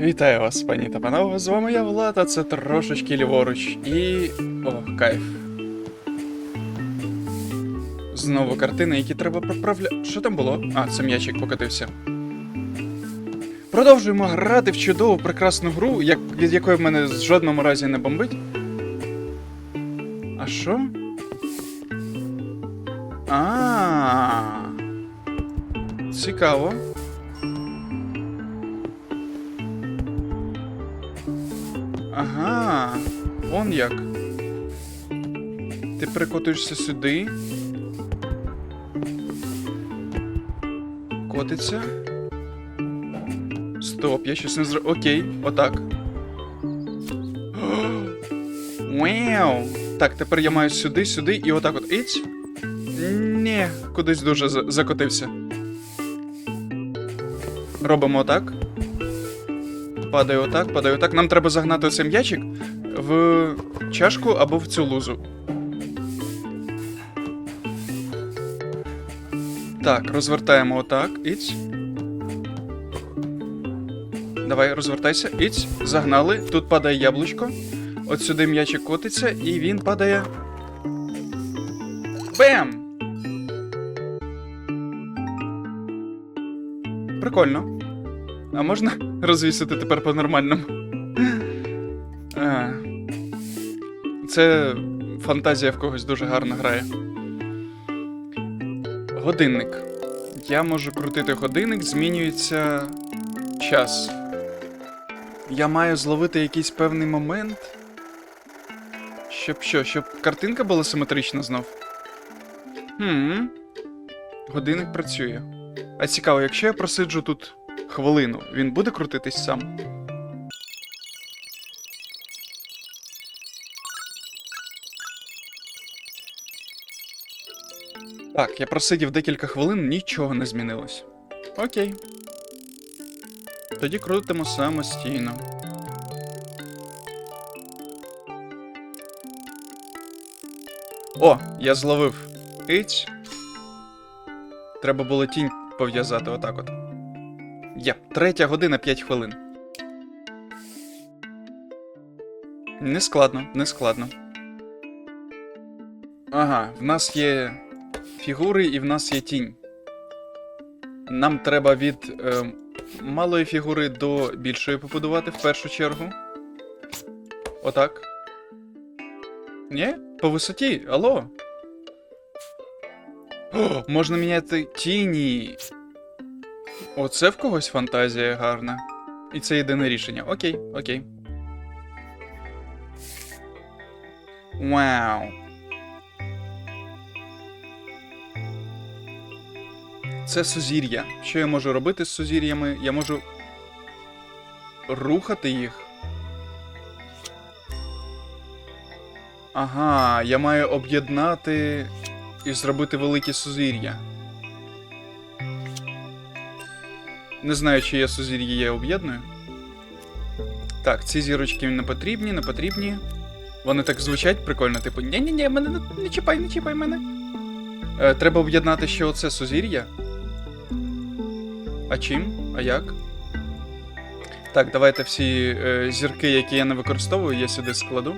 Вітаю вас, пані та панове. З вами я Влад, а це трошечки ліворуч. І. О, кайф. Знову картини, які треба поправляти. Що там було? А, це м'ячик покотився. Продовжуємо грати в чудову прекрасну гру, як, від якої в мене в жодному разі не бомбить. А що? А. Цікаво. Он як. Ти перекотуєшся сюди. Котиться. Стоп, я щось не зро... Окей, отак. Вау! Так, тепер я маю сюди, сюди і отак от іць. Ні, кудись дуже за- закотився. Робимо отак. Падає отак, падає отак. Нам треба загнати оцей м'ячик в чашку або в цю лузу. Так, розвертаємо отак. Іць. Давай, розвертайся. Іць. Загнали. Тут падає яблучко. От сюди м'ячик котиться, і він падає. Бем! Прикольно. А можна розвісити тепер по-нормальному? Це фантазія в когось дуже гарно грає. Годинник. Я можу крутити годинник, змінюється час. Я маю зловити якийсь певний момент. Щоб що? Щоб картинка була симетрична знов. Хм. Годинник працює. А цікаво, якщо я просиджу тут хвилину, він буде крутитись сам? Так, я просидів декілька хвилин, нічого не змінилось. Окей. Тоді крутимо самостійно. О, я зловив. Іць. Треба було тінь пов'язати отак от. Є, третя година 5 хвилин. Не складно, не складно. Ага, в нас є фігури і в нас є тінь. Нам треба від е, малої фігури до більшої побудувати в першу чергу. Отак. Ні? По висоті, алло. О, можна міняти тіні. Оце в когось фантазія гарна. І це єдине рішення. Окей, окей. Вау. Це сузір'я. Що я можу робити з сузір'ями? Я можу рухати їх. Ага, я маю об'єднати і зробити великі сузір'я. Не знаю, чи я сузір'я я об'єдную. Так, ці зірочки не потрібні, не потрібні. Вони так звучать прикольно, типу, ні-ні-ні, мене не, чіпай, не чіпай мене. Е, треба об'єднати ще оце сузір'я. А чим? А як? Так, давайте всі е, зірки, які я не використовую, я сюди складу.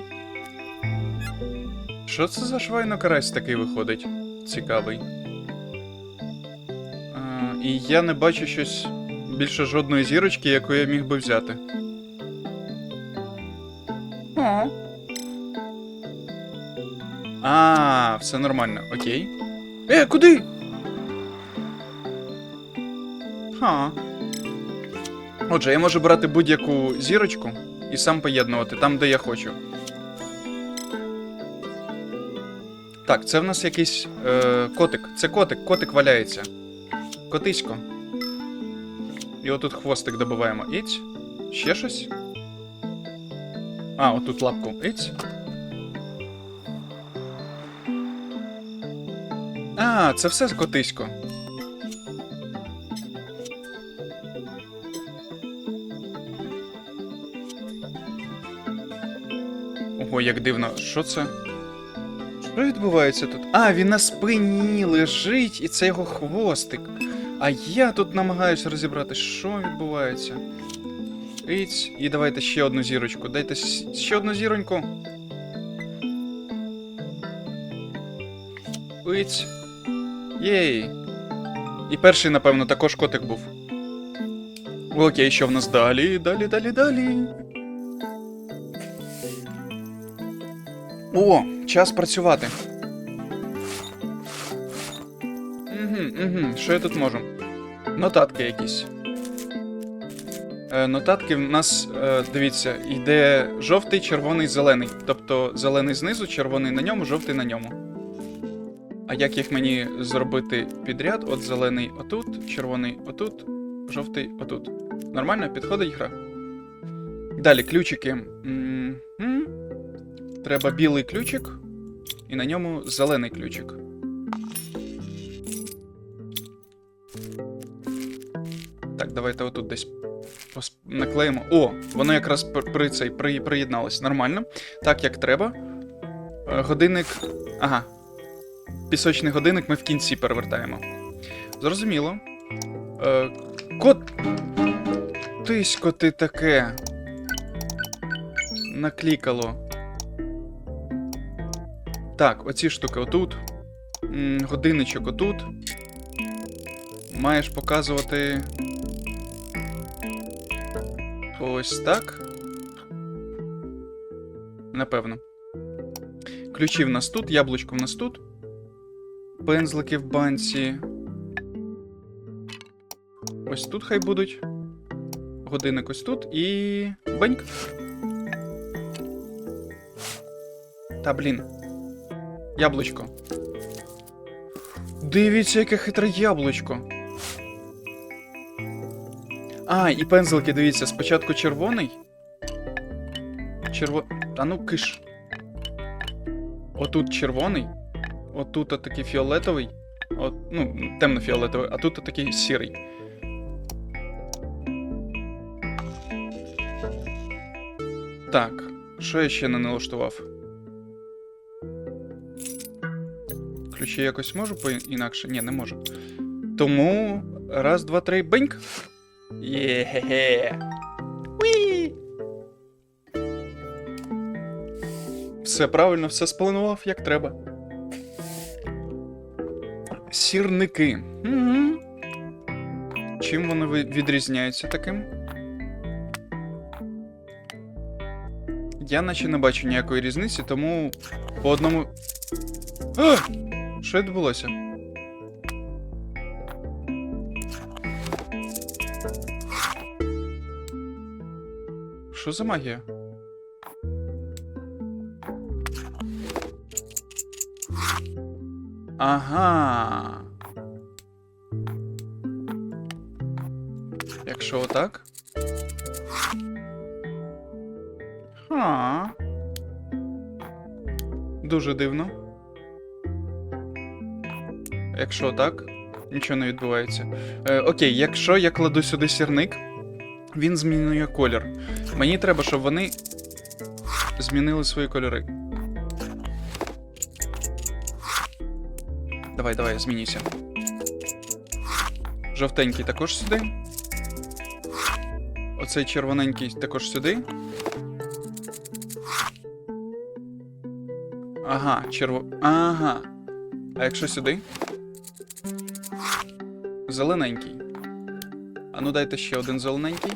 Що це за швайно карась такий виходить? Цікавий. А, і я не бачу щось більше жодної зірочки, яку я міг би взяти. О. А, все нормально, окей. Е, куди? Ха. Отже, я можу брати будь-яку зірочку і сам поєднувати там, де я хочу. Так, це в нас якийсь е, котик. Це котик, котик валяється. Котисько. І отут хвостик добиваємо. Іць. Ще щось. А, отут лапку. Іць. А, це все котисько. Ого, як дивно. Що це? Що відбувається тут? А, він на спині лежить, і це його хвостик. А я тут намагаюся розібрати, що відбувається. Іць. І давайте ще одну зірочку. Дайте ще одну зіроньку. Іць. Єй. І перший, напевно, також котик був. Окей, що в нас далі? Далі, далі, далі. О, час працювати. Угу, угу. Що я тут можу? Нотатки якісь. Е, нотатки в нас, е, дивіться, йде жовтий, червоний, зелений. Тобто зелений знизу, червоний на ньому, жовтий на ньому. А як їх мені зробити підряд? От зелений отут, червоний отут, жовтий отут. Нормально підходить гра? Далі ключики. М-м. Треба білий ключик, і на ньому зелений ключик. Так, давайте отут десь наклеїмо. О, воно якраз при цей при, приєдналось. Нормально. Так, як треба. Е, Годинник. Ага. Пісочний годинник ми в кінці перевертаємо. Зрозуміло. Е, кот. Тисько ти таке. Наклікало. Так, оці штуки отут. Годинничок отут. Маєш показувати. Ось так. Напевно. Ключі в нас тут, яблучко в нас тут. Пензлики в банці. Ось тут хай будуть. Годинник ось тут і. Баньк. Та блін. Яблучко. Дивіться, яке хитре яблучко. А, і пензлики, дивіться, спочатку червоний. Черво. Та ну киш. Отут червоний. Отут отакий фіолетовий. От, ну, темно-фіолетовий, а тут отакий сірий. Так, що я ще не налаштував? Ключі якось можу по інакше? Ні, не можу. Тому. Раз, два, три, беньк. Є-хе-хе. Уі. Все правильно, все спланував як треба. Сірники. Угу. Чим вони відрізняються таким? Я наче не бачу ніякої різниці, тому по одному. А! Що відбулося? Що за магія? Ага. Якщо отак. Ха. Дуже дивно. Якщо так, нічого не відбувається. Е, окей, якщо я кладу сюди сірник, він змінює колір. Мені треба, щоб вони змінили свої кольори. Давай, давай, змінюйся. Жовтенький також сюди. Оцей червоненький також сюди. Ага, черво. Ага. А якщо сюди? Зелененький. А ну дайте ще один зелененький.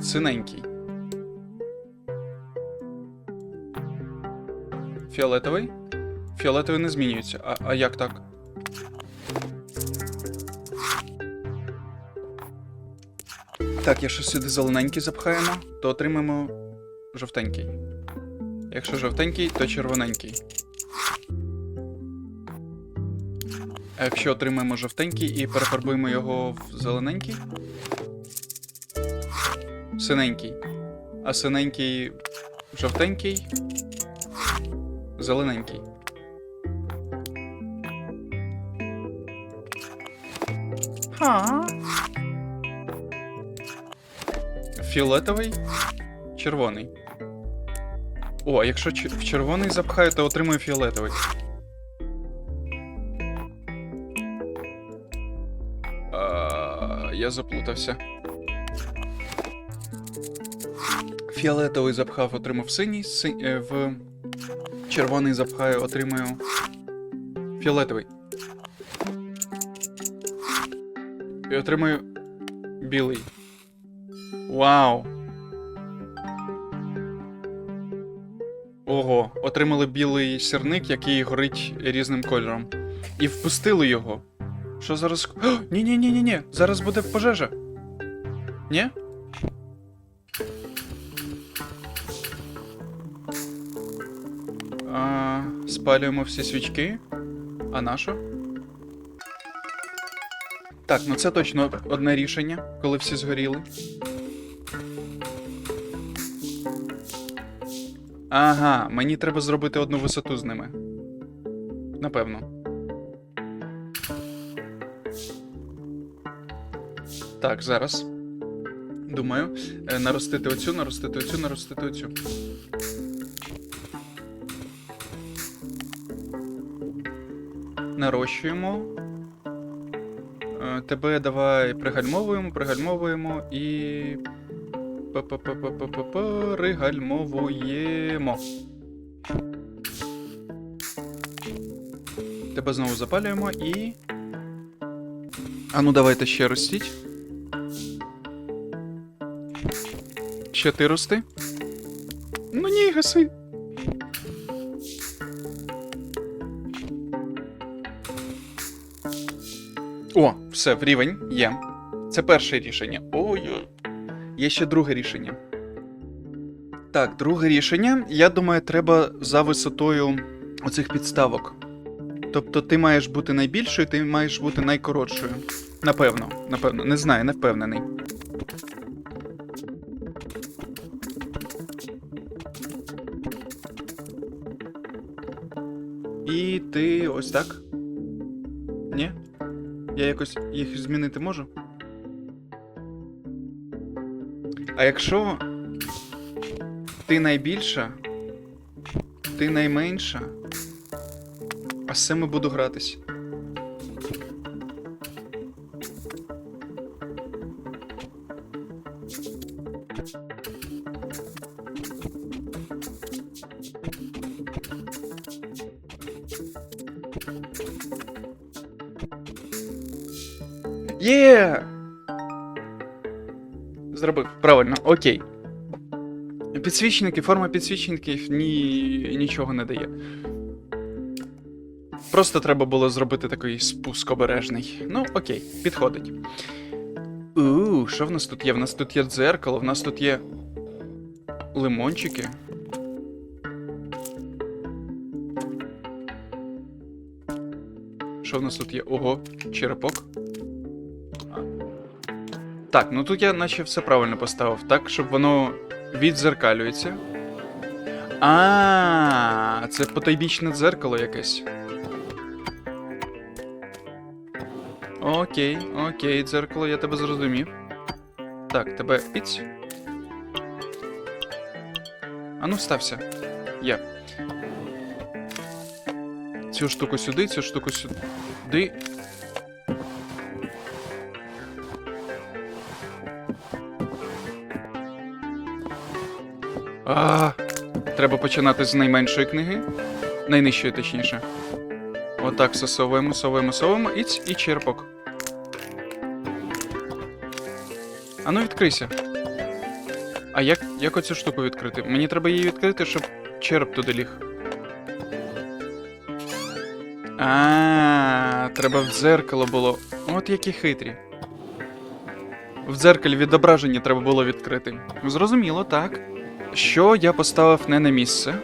Синенький. Фіолетовий. Фіолетовий не змінюється. А, а як так? Так, якщо сюди зелененький запхаємо, то отримаємо жовтенький. Якщо жовтенький, то червоненький. А якщо отримаємо жовтенький і перефарбуємо його в зелененький? Синенький. А синенький жовтенький. Зелененький. Ха. Фіолетовий, червоний. О, а якщо в червоний запхаю, то отримую фіолетовий. я заплутався. Фіолетовий запхав, отримав синій, си... Е, в червоний запхаю, отримаю фіолетовий. І отримаю білий. Вау! Ого, отримали білий сірник, який горить різним кольором. І впустили його. Що зараз. О, ні, ні, ні, ні, ні. Зараз буде пожежа. Ні? А, спалюємо всі свічки. А на? Так, ну це точно одне рішення, коли всі згоріли. Ага, мені треба зробити одну висоту з ними. Напевно. Так, зараз. Думаю. Е, наростити оцю, наростити оцю, наростити оцю. Нарощуємо. Е, Тебе давай пригальмовуємо, пригальмовуємо і. Пригальмовуємо. Тебе знову запалюємо і. А ну давайте ще ростіть. Ще ти рости. Ну ні, гаси. О, все, в рівень є. Це перше рішення. Ой-ой. Є ще друге рішення. Так, друге рішення. Я думаю, треба за висотою оцих підставок. Тобто ти маєш бути найбільшою, ти маєш бути найкоротшою. Напевно, напевно, не знаю, не впевнений. Ти ось так? Ні? Я якось їх змінити можу? А якщо ти найбільша, ти найменша, а з цим буду гратись. Є! Зробив. Правильно, окей. Підсвічники, форма підсвічників ні, нічого не дає. Просто треба було зробити такий спуск обережний. Ну, окей, підходить. У, що в нас тут є? В нас тут є дзеркало, в нас тут є лимончики. Що в нас тут є? Ого, черепок. Так, ну тут я наче все правильно поставив, так, щоб воно відзеркалюється. А, це потайбічне дзеркало якесь. Окей, окей, дзеркало, я тебе зрозумів. Так, тебе піць. А ну, стався. Є. Цю штуку сюди, цю штуку сюди. А, треба починати з найменшої книги. Найнижчої, точніше. Отак засовуємо, совуємо, совуємо і, ць- і черпок. А ну відкрийся. А як, як оцю штуку відкрити? Мені треба її відкрити, щоб череп туди ліг. А, треба в дзеркало було. От які хитрі. В дзеркалі відображення треба було відкрити. Зрозуміло, так. Що я поставив не на місце?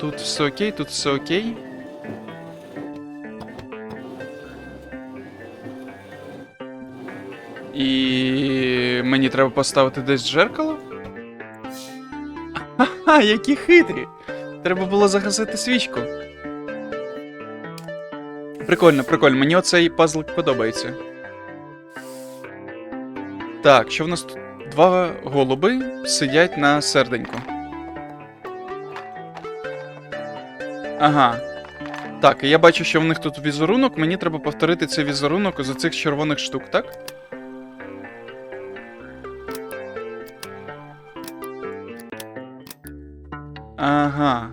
Тут все окей, тут все окей. І мені треба поставити десь джеркало? Ха, які хитрі! Треба було загасити свічку. Прикольно, прикольно. Мені оцей пазл подобається. Так, що в нас тут? Два голуби сидять на серденьку. Ага. Так, я бачу, що в них тут візерунок. Мені треба повторити цей візерунок з цих червоних штук, так? Ага.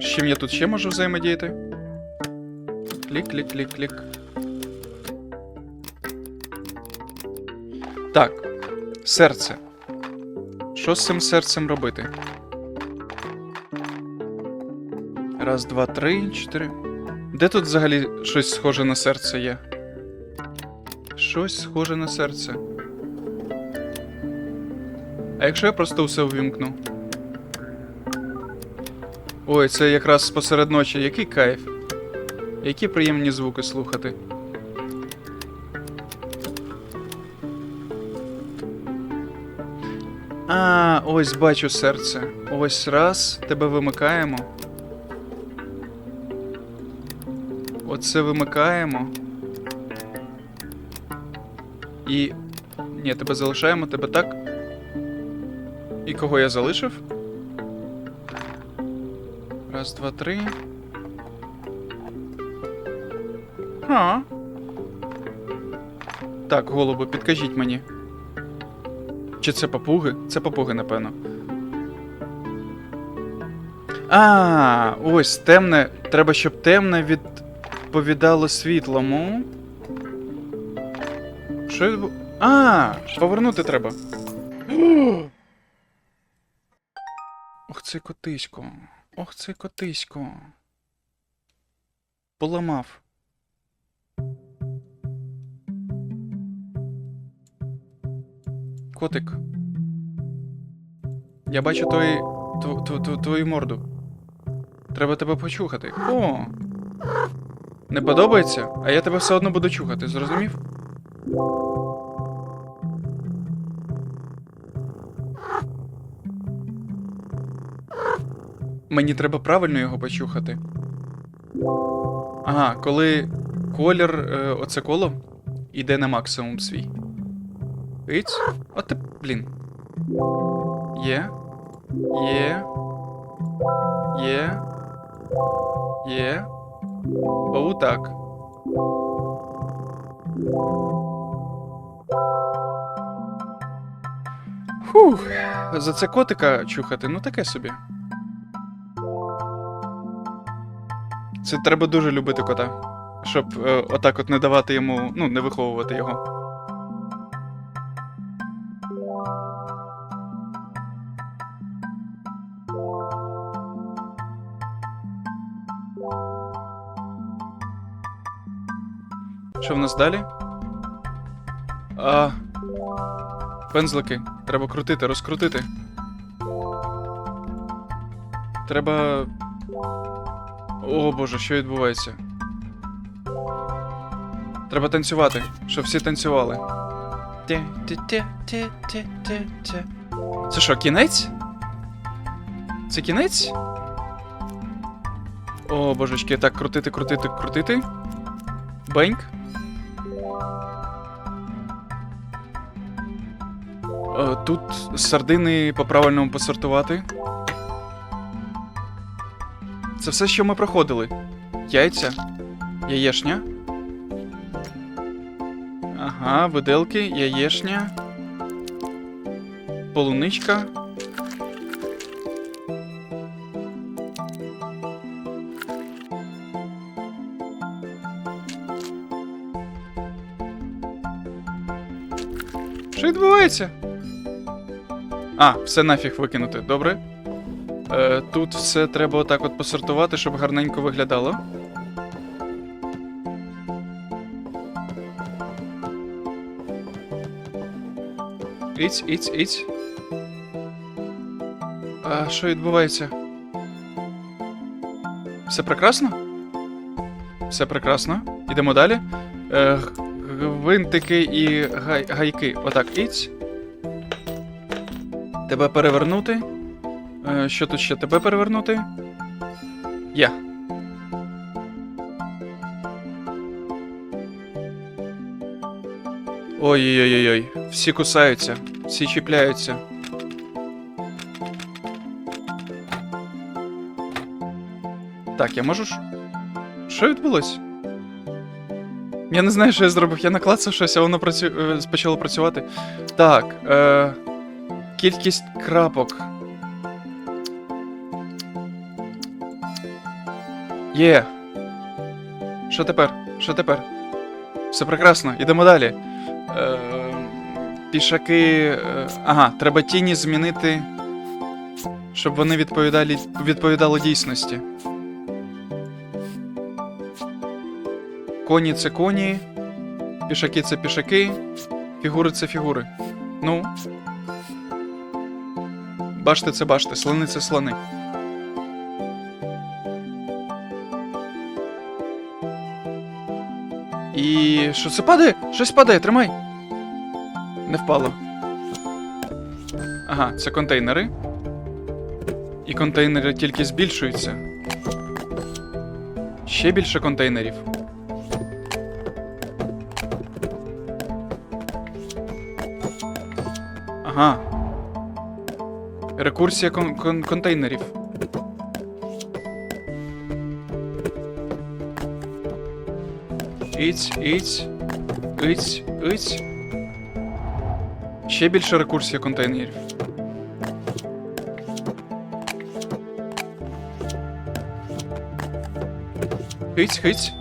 З чим я тут ще можу взаємодіяти? Клік, клік, клік, клік. Так. Серце. Що з цим серцем робити? Раз, два, три, чотири. Де тут взагалі щось схоже на серце є? Щось схоже на серце. А якщо я просто все увімкну? Ой, це якраз посеред ночі. Який кайф. Які приємні звуки слухати. Ось бачу серце. Ось раз, тебе вимикаємо. Оце вимикаємо. І. Ні, тебе залишаємо, тебе так. І кого я залишив? Раз, два, три. А. Так, голуби, підкажіть мені. Чи це папуги? Це папуги, напевно. А, ось темне. Треба, щоб темне відповідало світлому. Що відбу... А, повернути треба. Ох, цей котисько. Ох, цей котисько. Поламав. Котик. Я бачу твої. тв- тв- тв- твою морду. Треба тебе почухати. О! Не подобається? А я тебе все одно буду чухати, зрозумів? Мені треба правильно його почухати. Ага, коли колір, е, оце коло, іде на максимум свій. Іць. От ти, блін. Є. Є. Є. Є. Оу так. Фух. За це котика чухати, ну таке собі. Це треба дуже любити кота. Щоб е, отак от не давати йому, ну, не виховувати його. Що в нас далі? А. Пензлики. Треба крутити, розкрутити. Треба. О боже, що відбувається? Треба танцювати, щоб всі танцювали. Це що, кінець? Це кінець? О, божечки, так, крутити, крутити, крутити. Беньк. Е, Тут сардини по-правильному посортувати. Це все, що ми проходили. Яйця, яєшня. Ага, виделки, яєшня. Полуничка. Що відбувається? А, все нафіг викинути, добре. Е, тут все треба отак от посортувати, щоб гарненько виглядало. Іць, іць, іць. А що відбувається? Все прекрасно? Все прекрасно. Ідемо далі. Е, гвинтики і гай, гайки. Отак, іць. Тебе перевернути. Е, що тут ще тебе перевернути? Ой-ой-ой, ой всі кусаються, всі чіпляються. Так, я можу ж. Що відбулось? Я не знаю, що я зробив. Я наклацав щось, а воно працю... Е, почало працювати. Так. е... Кількість крапок. Є. Що тепер? Що тепер? Все прекрасно, ідемо далі. Пішаки. Е, ага, треба тіні змінити, щоб вони відповідали, відповідали дійсності. Коні це коні, пішаки це пішаки, фігури це фігури. Ну. Башти це башти, слони це слони. І що це падає? Щось падає, тримай. Не впало. Ага, це контейнери. І контейнери тільки збільшуються. Ще більше контейнерів. Ага. Рекурсія кон- кон- контейнерів. Іць, іць, іць, іць. Ще більше рекурсія контейнерів. Хиць, хиць.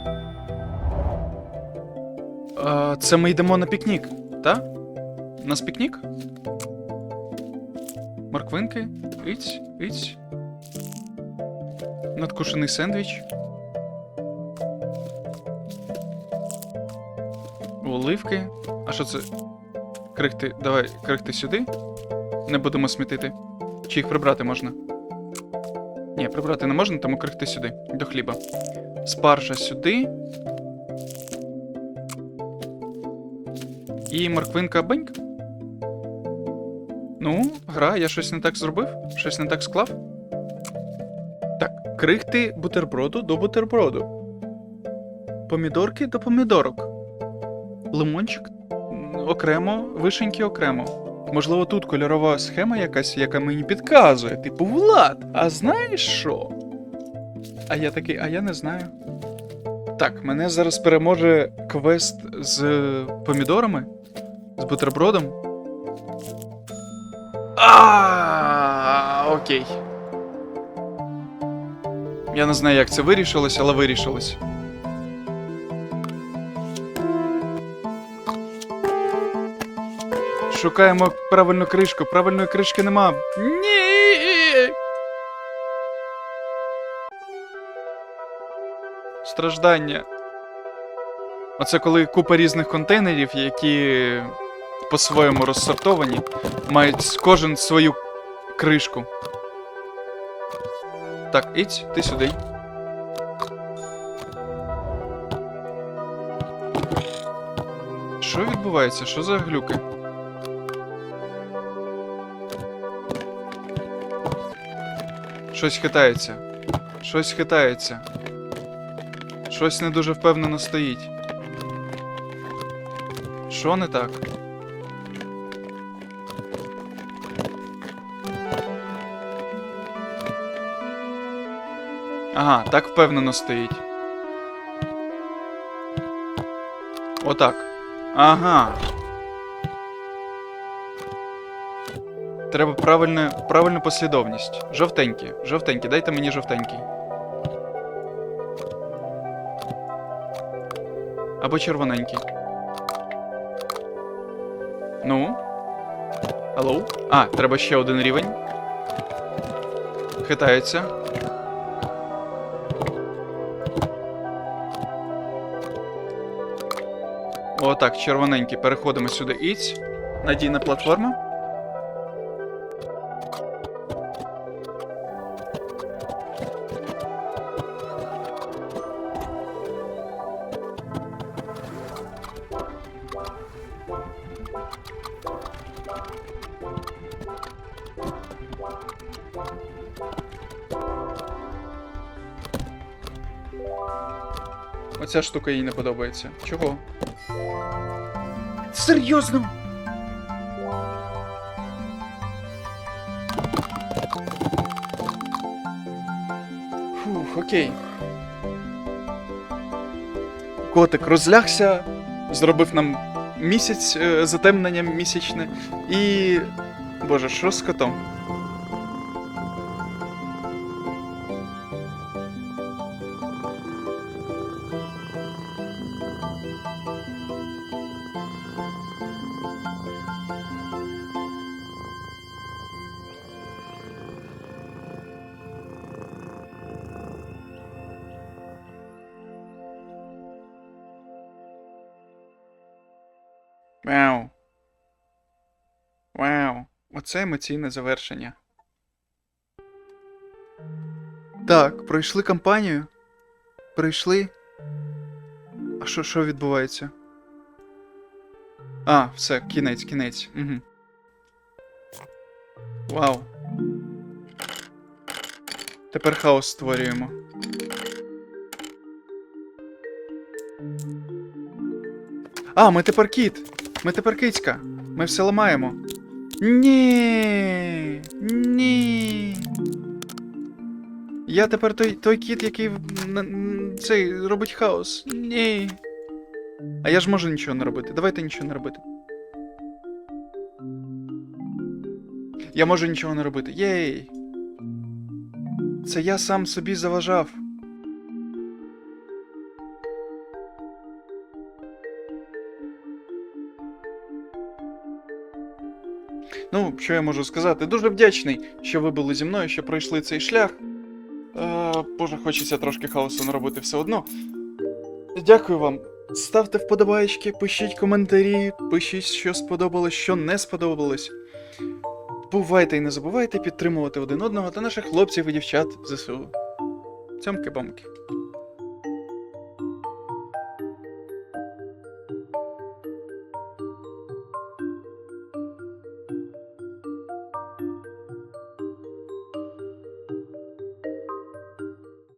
А, це ми йдемо на пікнік, так? У нас пікнік? Морквинки? Іць, іць. Надкушений сендвіч. Оливки. А що це? Крихти, давай, крихти сюди. Не будемо смітити. Чи їх прибрати можна? Ні, прибрати не можна, тому крихти сюди, до хліба. Спаржа сюди. І морквинка беньк. Ну, гра, я щось не так зробив? Щось не так склав? Так, крихти бутерброду до бутерброду. Помідорки до помідорок. Лимончик окремо, вишеньки окремо. Можливо, тут кольорова схема якась, яка мені підказує. Типу, Влад, а знаєш що? А я такий, а я не знаю. Так, мене зараз переможе квест з помідорами, з бутербродом. А, окей. Я не знаю, як це вирішилось, але вирішилось. Шукаємо правильну кришку. Правильної кришки нема. Ні. Страждання. Оце коли купа різних контейнерів, які по-своєму розсортовані, мають кожен свою кришку. Так, ідь, ти сюди. Що відбувається? Що за глюки? Щось хитається. Щось хитається. Щось не дуже впевнено стоїть. Що не так? Ага, так впевнено стоїть. Отак. Ага. Треба правильне, правильну послідовність. Жовтенькі, жовтенькі, дайте мені жовтенький. Або червоненький. Ну. Алло? А, треба ще один рівень. Хитається. О, так, червоненький. Переходимо сюди. Іць. Надійна платформа. Оця штука їй не подобається. Чого? Серйозно? Фух, окей. Котик розлягся, зробив нам місяць е, затемнення місячне. І. Боже, що з котом? Вау. Вау. Оце емоційне завершення. Так, пройшли кампанію. Прийшли. А що, що відбувається? А, все, кінець, кінець. Угу. Вау. Тепер хаос створюємо. А, ми тепер кіт. Ми тепер кицька. Ми все ламаємо. Ні. Ні. Я тепер той, той кіт, який цей робить хаос. Ні. А я ж можу нічого не робити. Давайте нічого не робити. Я можу нічого не робити. Єй. Це я сам собі заважав. Що я можу сказати? Дуже вдячний, що ви були зі мною, що пройшли цей шлях. Е, Боже, хочеться трошки хаосу наробити все одно. Дякую вам. Ставте вподобайки, пишіть коментарі, пишіть, що сподобалось, що не сподобалось. Бувайте і не забувайте підтримувати один одного та наших хлопців і дівчат ЗСУ. Цьомки-бомки.